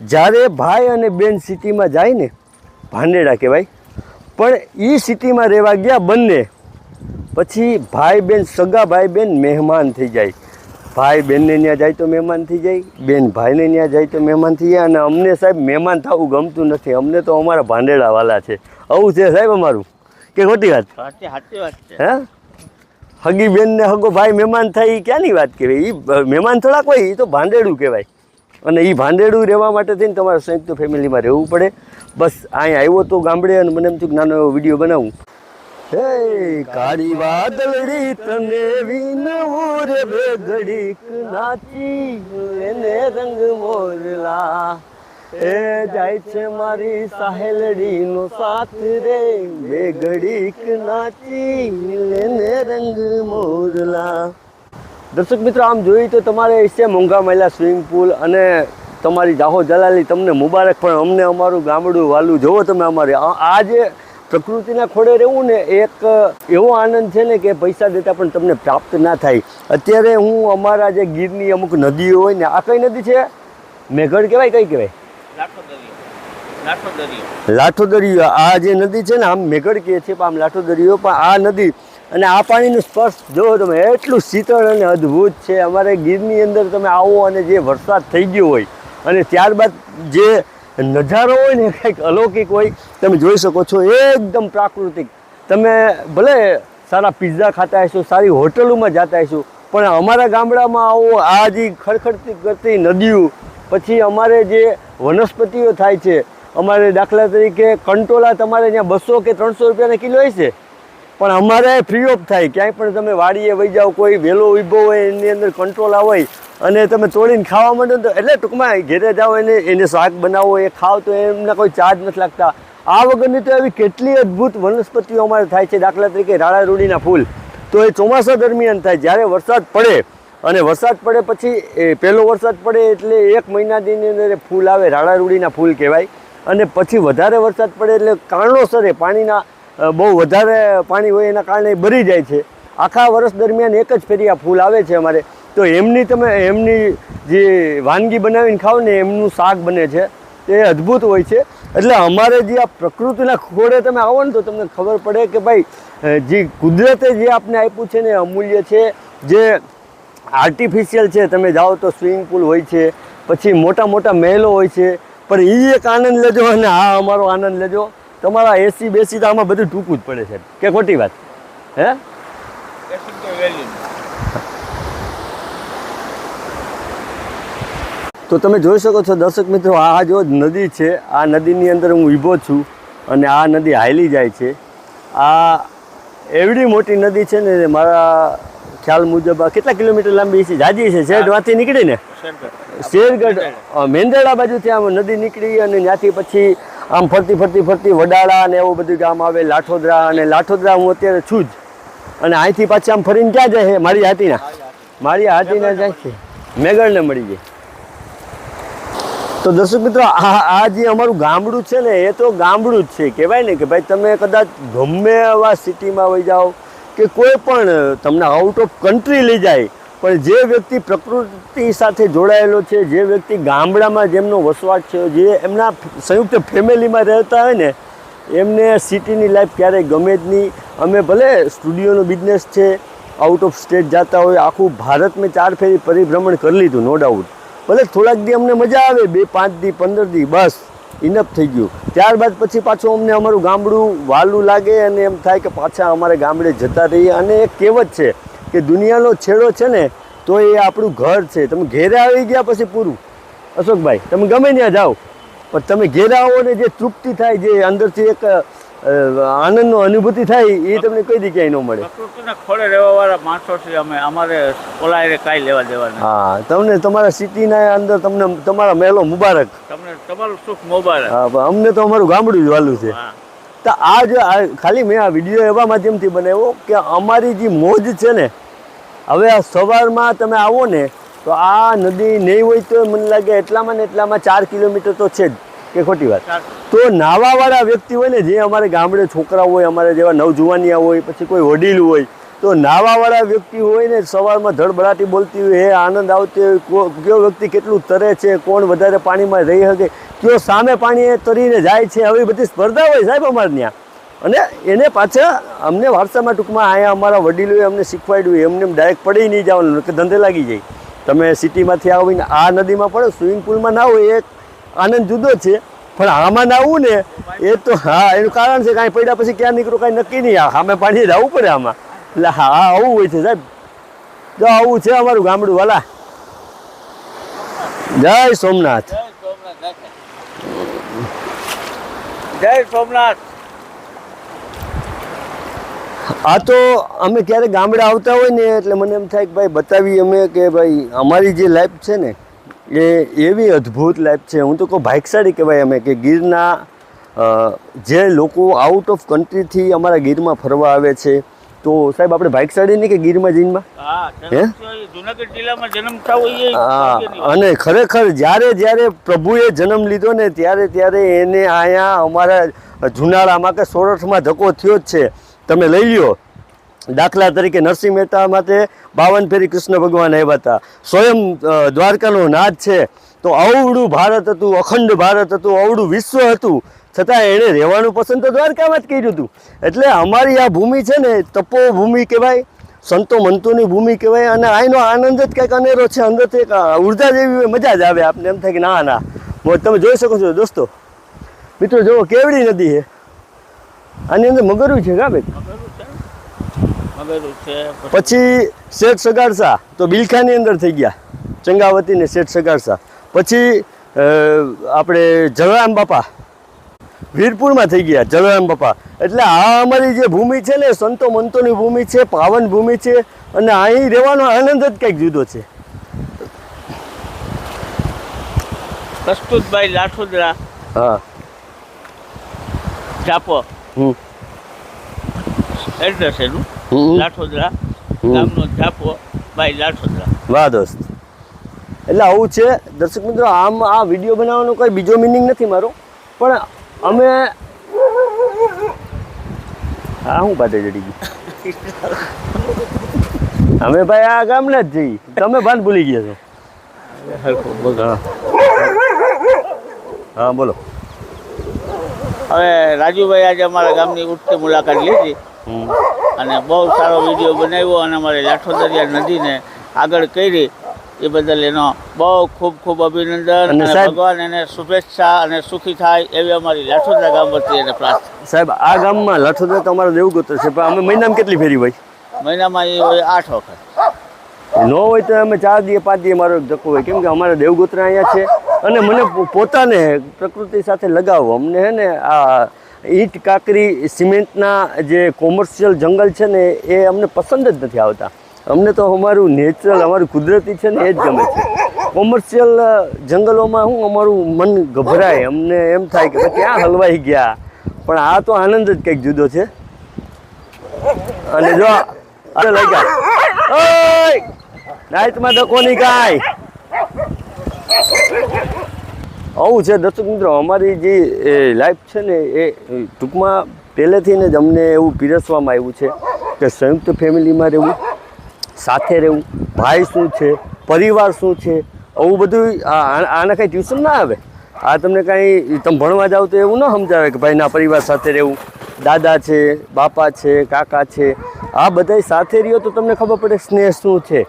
જ્યારે ભાઈ અને બેન સિટીમાં જાય ને ભાંડેડા કહેવાય પણ એ સિટીમાં રહેવા ગયા બંને પછી ભાઈ બેન સગા ભાઈ બેન મહેમાન થઈ જાય. ભાઈ બેનને ત્યાં જાય તો મહેમાન થઈ જાય બેન ભાઈને ત્યાં જાય તો મહેમાન થઈ જાય અને અમને સાહેબ મહેમાન થવું ગમતું નથી. અમને તો અમારા ભાંડેડાવાલા છે. આવું છે સાહેબ અમારું? કે ખોટી વાત? સાચી સાચી વાત હે? હગી બેન ને હગો ભાઈ મહેમાન થાય એ ક્યાંની વાત કહેવાય? એ મહેમાન થોડાક હોય એ તો ભાંડેડું કહેવાય. અને એ ભાંડેડું રહેવા માટે થઈને તમારે સંયુક્ત ફેમિલીમાં રહેવું પડે. બસ અહીંયા આવ્યો તો ગામડે અને મને એમ થયું નાનો એવો વીડિયો બનાવું. હે, કાળી વાદળી તને વિનવું રે બે ઘડીક નાચી, એને રંગ મોરલા. એ જાય છે મારી સાહેલડી નો સાથ રે બે ઘડીક નાચી, એને રંગ મોરલા. દર્શક મિત્રો આમ જોઈએ તો તમારે છે મોંઘા મહિલા સ્વિમિંગ પુલ અને તમારી જાહો જલાલી તમને મુબારક. પણ અમને અમારું ગામડું વાલું જોવો તમે અમારે આ જે પ્રકૃતિના ખોડે રહેવું ને એક એવો આનંદ છે ને કે પૈસા દેતા પણ તમને પ્રાપ્ત ના થાય. અત્યારે હું અમારા જે ગીરની અમુક નદીઓ હોય ને આ કઈ નદી છે? મેઘડ કહેવાય કઈ કહેવાય? લાઠો દરિયો. લાઠો દરિયો. આ જે નદી છે ને આમ મેઘડ કહે છે પણ આમ લાઠો દરિયો પણ આ નદી અને આ પાણીનું સ્પર્શ જો તમે, એટલું શીતળ અને અદ્ભુત છે. અમારે ગીરની અંદર તમે આવો અને જે વરસાદ થઈ ગયો હોય અને ત્યારબાદ જે નજારો હોય ને કંઈક અલૌકિક હોય, તમે જોઈ શકો છો, એકદમ પ્રાકૃતિક. તમે ભલે સારા પિઝા ખાતા હશો, સારી હોટલોમાં જતા હશો, પણ અમારા ગામડામાં આવો, આ જે ખડખડતી કરતી નદીઓ, પછી અમારે જે વનસ્પતિઓ થાય છે, અમારે દાખલા તરીકે કંટોલા તમારે ત્યાં બસો કે ત્રણસો રૂપિયાના કિલો હશે પણ અમારે ફ્રી ઓફ થાય. ક્યાંય પણ તમે વાડીએ વહી જાઓ, કોઈ વેલો ઊભો હોય, એની અંદર કંટ્રોલ હોય, અને તમે તોડીને ખાવા માંડો તો એટલે ટૂંકમાં ઘેરે જાઓ એને એને શાક બનાવો, એ ખાવ તો એમના કોઈ ચાર્જ નથી લાગતા. આ વગરની તો એવી કેટલી અદ્ભુત વનસ્પતિઓ અમારે થાય છે દાખલા તરીકે રાળારૂડીના ફૂલ. તો એ ચોમાસા દરમિયાન થાય, જ્યારે વરસાદ પડે, અને વરસાદ પડે પછી એ પહેલો વરસાદ પડે એટલે એક મહિનાની અંદર એ ફૂલ આવે રાળારૂડીના ફૂલ કહેવાય. અને પછી વધારે વરસાદ પડે એટલે કારણોસરે પાણીના બહુ વધારે પાણી હોય એના કારણે ભરી જાય છે. આખા વર્ષ દરમિયાન એક જ ફેરી આ ફૂલ આવે છે અમારે. તો એમની તમે, એમની જે વાનગી બનાવીને ખાઓ ને એમનું શાક બને છે. એ અદ્ભુત હોય છે. એટલે અમારે જે આ પ્રકૃતિના ખોળે તમે આવો ને તો તમને ખબર પડે કે ભાઈ જે કુદરતે જે આપને આપ્યું છે ને અમૂલ્ય છે. જે આર્ટિફિશિયલ છે, તમે જાઓ તો સ્વિમિંગ પુલ હોય છે, પછી મોટા મોટા મહેલો હોય છે. પણ એ એક આનંદ લેજો અને આ અમારો આનંદ લેજો. તમારા એસી બેસી તો આમાં બધું ટૂંકું જ પડે છે. કે ખોટી વાત? હે? તો તમે જોઈ શકો છો દર્શક મિત્રો આ જો નદી છે આ નદીની અંદર હું ઊભો છું અને આ નદી હાયલી જાય છે. આ એવડી મોટી નદી છે ને મારા ખ્યાલ મુજબ કેટલા કિલોમીટર લાંબી છે? જાજી છે શેરગઢમાંથી નીકળીને? શેરગઢ. મેંદરડા બાજુથી આમ નદી નીકળી અને ત્યાંથી પછી આમ ફરતી ફરતી ફરતી વડાળા અને એવું બધું ગામ આવે, લાઠોદરા અને લાઠોદરા હું અત્યારે છું જ. અને અહીંથી પાછી આમ ફરીને ક્યાં જાય મારી હાથીના? મારી હાથીના જાય છે. મેઘરને મળી જાય. તો દર્શક મિત્રો, આ આ જે અમારું ગામડું છે ને, એ તો ગામડું જ છે. કહેવાય ને કે ભાઈ, તમે કદાચ ગમે એવા સિટીમાં વહી જાઓ કે કોઈ પણ, તમને આઉટ ઓફ કન્ટ્રી લઈ જાય પણ જે વ્યક્તિ પ્રકૃતિ સાથે જોડાયેલો છે, જે વ્યક્તિ ગામડામાં જેમનો વસવાટ છે, જે એમના સંયુક્ત ફેમિલીમાં રહેતા હોય ને, એમને સિટીની લાઈફ ક્યારેય ગમે જ નહીં. અમે ભલે સ્ટુડિયોનો બિઝનેસ છે, આઉટ ઓફ સ્ટેટ જતા હોય, આખું ભારત મેં ચાર ફેરી પરિભ્રમણ કરી લીધું નો ડાઉટ ભલે થોડાક દી અમને મજા આવે, બે, પાંચ દી, પંદર દી, બસ ઇનફ થઈ ગયું. ત્યારબાદ પછી પાછું અમને અમારું ગામડું વાલું લાગે અને એમ થાય કે પાછા અમારે ગામડે જતા રહીએ અને એ કહેવત છે કે દુનિયાનો છેડો છે ને તો એ આપણું ઘર છે. તમે ઘેરે આવી ગયા પછી પૂરું. અશોકભાઈ તમે ગમે ત્યાં જાઓ. પણ તમે ઘેરે આવો ને જે તૃપ્તિ થાય જે અંદરથી એક આનંદનો અનુભૂતિ થાય એ તમને કઈ જગ્યાએ ન મળે. ખોળે રહેવા વાળા માણસો છે અમે. અમારે ઓલા એને કાંઈ લેવા દેવાના. હા તમને તમારા સિટીના અંદર તમને તમારા મહેલો મુબારક. તમને તમારું સુખ મુબારક. હા અમને તો અમારું ગામડું જ વાલું છે. હા. તો આ જ ખાલી મેં આ વીડિયો એવા માધ્યમથી બનાવ્યો કે અમારી જે મોજ છે ને હવે આ સવારમાં તમે આવો ને તો આ નદી નહીં હોય તો મને લાગે એટલામાં ને એટલામાં ચાર કિલોમીટર તો છે જ કે ખોટી વાત. તો નાવાવાળા વ્યક્તિ હોય ને જે અમારે ગામડે છોકરા હોય અમારે જેવા નવજુવાનિયા હોય પછી કોઈ વડીલ હોય તો નાવાવાળા વ્યક્તિ હોય ને સવારમાં ધડબડાટી બોલતી હોય, હે, આનંદ આવતી હોય કયો વ્યક્તિ કેટલું તરે છે, કોણ વધારે પાણીમાં રહી શકે, કયો સામે પાણી તરીને જાય છે, આવી બધી સ્પર્ધા હોય સાહેબ અમારે ત્યાં. અને એને પાછા અમને વારસામાં ટૂંકમાં અહીંયા અમારા વડીલોએ અમને શીખવાડ્યું એમને એમ ડાયરેક્ટ પડી નહીં જવાનું કે ધંધે લાગી જાય. તમે સિટીમાંથી આવીને આ નદીમાં પડો સ્વિમિંગ પુલમાં ના હોય એક આનંદ જુદો છે. પણ આમાં નાવું ને, એ તો, હા, એનું કારણ છે કાંઈ પડ્યા પછી ક્યાં નીકળું, કાંઈ નક્કી નહીં. આ સામે પાણી જ આવવું પડે આમાં. એટલે હા આવું હોય છે સાહેબ. જો આવું છે અમારું ગામડું વાલા. જય સોમનાથ. જય સોમનાથ આ તો અમે ક્યારેક ગામડે આવતા હોય ને એટલે મને એમ થાય કે ભાઈ બતાવીએ અમે કે ભાઈ અમારી જે લાઈફ છે ને એ એવી અદ્ભુત લાઈફ છે. હું તો કહું ભાગશાળી કહેવાય અમે કે ગીરના જે લોકો આઉટ ઓફ કન્ટ્રીથી અમારા ગીરમાં ફરવા આવે છે તો સાહેબ આપણે ભાગશાળી નહીં કે ગીરમાં જઈનમાં હા જુનાગઢ જિલ્લામાં જન્મ થયો અને ખરેખર જ્યારે જ્યારે પ્રભુએ જન્મ લીધો ને ત્યારે ત્યારે એને અહીંયા અમારા જુનાળામાં કે સોરઠમાં ધક્કો થયો જ છે. તમે લઈ લ્યો. દાખલા તરીકે નરસિંહ મહેતા માટે બાવન ફેરી કૃષ્ણ ભગવાન આવ્યા હતા. સ્વયં દ્વારકાનો નાથ છે. તો અવળું ભારત હતું અખંડ ભારત હતું અવળું વિશ્વ હતું. છતાં એણે રહેવાનું પસંદ તો દ્વારકામાં જ કર્યું હતું. એટલે અમારી આ ભૂમિ છે ને તપોભૂમિ કહેવાય સંતો મંતોની ભૂમિ કહેવાય અને આનો આનંદ જ કંઈક અનેરો છે અંદરથી એક ઊર્જા જેવી મજા જ આવે આપને એમ થાય કે ના ના. તમે જોઈ શકો છો દોસ્તો. મિત્રો જુઓ કેવડી નદી છે. આની અંદર મગરું છે કા પછી શેઠ સગાડસા તો બિલખાની અંદર થઈ ગયા. ચંગાવતી ને શેઠ સગાડસા. પછી આપણે જલારામ બાપા વીરપુરમાં થઈ ગયા જલારામ બાપા. એટલે આ અમારી જે ભૂમિ છે ને સંતો મંતોની ભૂમિ છે પાવન ભૂમિ છે અને અહીં રહેવાનો આનંદ જ કંઈક જુદો છે. કસ્તુતભાઈ લાઠોદરા. હા. ચાપો હમ. એડ્રેસ એનું? લાઠોદરા. ગામનો ચાપો ભાઈ લાઠોદરા. વાહ દોસ્ત. એટલે આવું છે. દર્શક મિત્રો આમ આ વીડિયો બનાવવાનો કોઈ બીજો મિનિંગ નથી મારો. પણ અમે હા હું પાટે જડી ગઈ અમે ભાઈ આ ગામના જ જઈ. તમે ભાન ભૂલી ગયા છો. હા. હા બોલો. હવે રાજુભાઈ આજે અમારા ગામની ઉઠતી મુલાકાત લીધી. અને બહુ સારો વીડિયો બનાવ્યો અને અમારે લાઠો દરિયા નદીને આગળ કરી. એ બદલ એનો બહુ ખૂબ ખૂબ અભિનંદન અને ભગવાન એને શુભેચ્છા અને સુખી થાય એવી અમારી લાઠોદરા ગામ વતી એને પ્રાર્થના. સાહેબ આ ગામમાં લાઠોદરા તો અમારો દેવગોત્ર છે પણ અમે મહિનામાં કેટલી ફેરી હોય? મહિનામાં એ હોય આઠ વખત. ન હોય તો અમે ચાર દિવસ પાંચ દિવસ મારો ધક્કો હોય. કેમ કે અમારા દેવગોત્ર અહીંયા છે અને મને પોતાને પ્રકૃતિ સાથે લગાવ. અમને હે ને આ ઈંટ કાકરી સિમેન્ટના જે કોમર્શિયલ જંગલ છે ને એ અમને પસંદ જ નથી આવતા. અમને તો અમારું નેચરલ અમારું કુદરતી છે ને એ જ ગમે છે. કોમર્શિયલ જંગલોમાં હું અમારું મન ગભરાય. અમને એમ થાય કે ક્યાં હલવાઈ ગયા? પણ આ તો આનંદ જ કંઈક જુદો છે. અને જો અરે લઈ ગયા નાઇટમાં ડકો નહીં કાંઈ આવું છે દર્શક મિત્રો, અમારી જે લાઈફ છે ને એ ટૂંકમાં પહેલેથી ને જ અમને એવું પીરસવામાં આવ્યું છે કે સંયુક્ત ફેમિલીમાં રહેવું. સાથે રહેવું, ભાઈ શું છે, પરિવાર શું છે, આવું બધું આને કાંઈ ટ્યુશન ના આવે? આ તમને કાંઈ, તમે ભણવા જાવ તો એવું ન સમજાવે કે ભાઈ ના પરિવાર સાથે રહેવું. દાદા છે, બાપા છે, કાકા છે, આ બધાય સાથે રહ્યો તો તમને ખબર પડે સ્નેહ શું છે,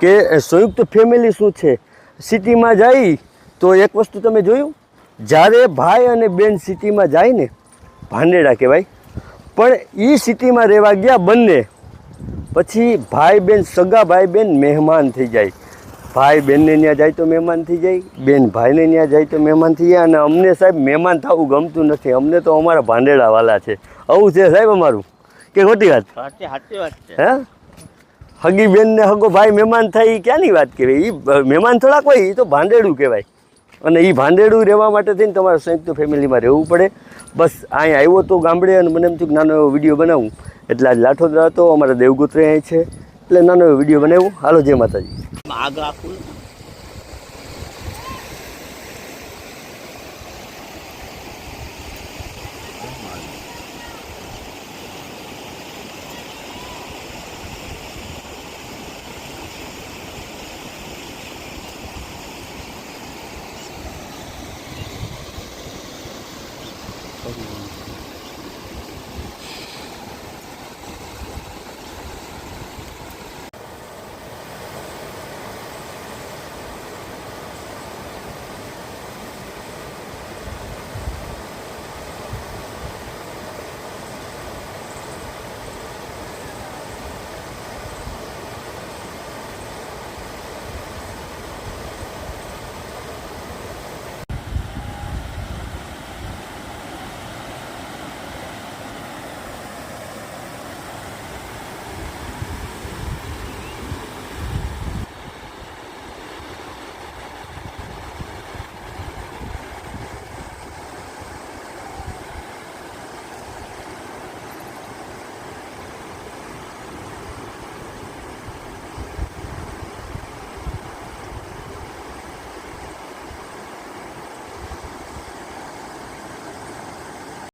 કે સંયુક્ત ફેમિલી શું છે. સિટીમાં જઈ તો એક વસ્તુ તમે જોયું? જ્યારે ભાઈ અને બેન સિટીમાં જાય ને, ભાંડેડા કહેવાય, પણ એ સિટીમાં રહેવા ગયા બંને પછી ભાઈ બહેન સગા ભાઈ બેન મહેમાન થઈ જાય. ભાઈ બહેનને ત્યાં જાય તો મહેમાન થઈ જાય બેન ભાઈને ત્યાં જાય તો મહેમાન થઈ જાય અને અમને સાહેબ મહેમાન થવું ગમતું નથી. અમને તો અમારા ભાંડેડાવાલા છે. આવું છે સાહેબ અમારું? કે ખોટી વાત? સાચી વાત હે? હગી બેન ને હગો ભાઈ મહેમાન થાય એ ક્યાંની વાત કહેવાય? એ મહેમાન થોડાક હોય એ તો ભાંડેડું કહેવાય. અને એ ભાંડેડું રહેવા માટે થઈને તમારે સંયુક્ત ફેમિલીમાં રહેવું પડે. બસ અહીંયા આવ્યો તો ગામડે અને મને એમ થયું નાનો એવો વીડિયો બનાવું. એટલે આજ લાઠોદરા હતો અમારા દેવગુત્ર અહીં છે. એટલે નાનો વીડિયો બનાવ્યો. હાલો જય માતાજી. આગળ આખું